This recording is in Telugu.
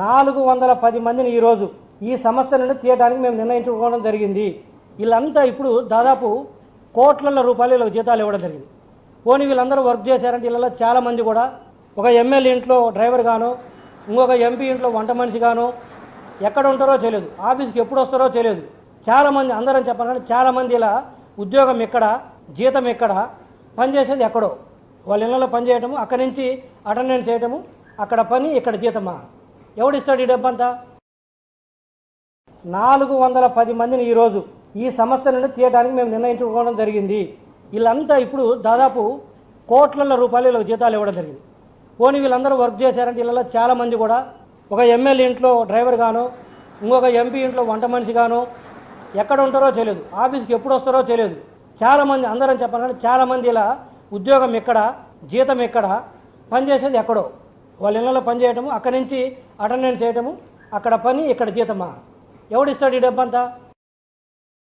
నాలుగు వందల పది మందిని ఈరోజు ఈ సంస్థ నుండి తీయడానికి మేము నిర్ణయించుకోవడం జరిగింది. వీళ్ళంతా ఇప్పుడు దాదాపు కోట్ల రూపాయలు వీళ్ళకి జీతాలు ఇవ్వడం జరిగింది. పోనీ వీళ్ళందరూ వర్క్ చేశారంటే వీళ్ళలో చాలా మంది కూడా ఒక ఎమ్మెల్యే ఇంట్లో డ్రైవర్ గాను ఇంకొక ఎంపీ ఇంట్లో వంట మనిషి గాను ఎక్కడ ఉంటారో తెలియదు. ఆఫీస్కి ఎప్పుడు వస్తారో తెలియదు. చాలామంది అందరం చెప్పాలంటే చాలామంది ఇలా ఉద్యోగం ఎక్కడ జీతం ఎక్కడ పనిచేసేది ఎక్కడో. వాళ్ళ ఇళ్ళలో పనిచేయటము అక్కడి నుంచి అటెండెన్స్ చేయటము అక్కడ పని ఇక్కడ జీతమా? ఎవడిస్తాడు ఈ డబ్బంతా? నాలుగు వందల పది మందిని ఈరోజు ఈ సంస్థ నుండి తీయడానికి మేము నిర్ణయించుకోవడం జరిగింది. వీళ్ళంతా ఇప్పుడు దాదాపు కోట్ల రూపాయలు వీళ్ళకి జీతాలు ఇవ్వడం జరిగింది. పోనీ వీళ్ళందరూ వర్క్ చేశారంటే వీళ్ళలో చాలా మంది కూడా ఒక ఎమ్మెల్యే ఇంట్లో డ్రైవర్ గాను ఇంకొక ఎంపీ ఇంట్లో వంట మనిషి గాను ఎక్కడ ఉంటారో తెలియదు. ఆఫీస్కి ఎప్పుడు వస్తారో తెలియదు. చాలా మంది అందరం చెప్పాలంటే చాలా మంది ఇలా ఉద్యోగం ఎక్కడ జీతం ఎక్కడ పనిచేసేది ఎక్కడో. వాళ్ళ ఇళ్ళలో పని చేయటము అక్కడి నుంచి అటెండెన్స్ చేయటము అక్కడ పని ఇక్కడ జీతమా? ఎవడిస్తాడు ఈ డబ్బంతా?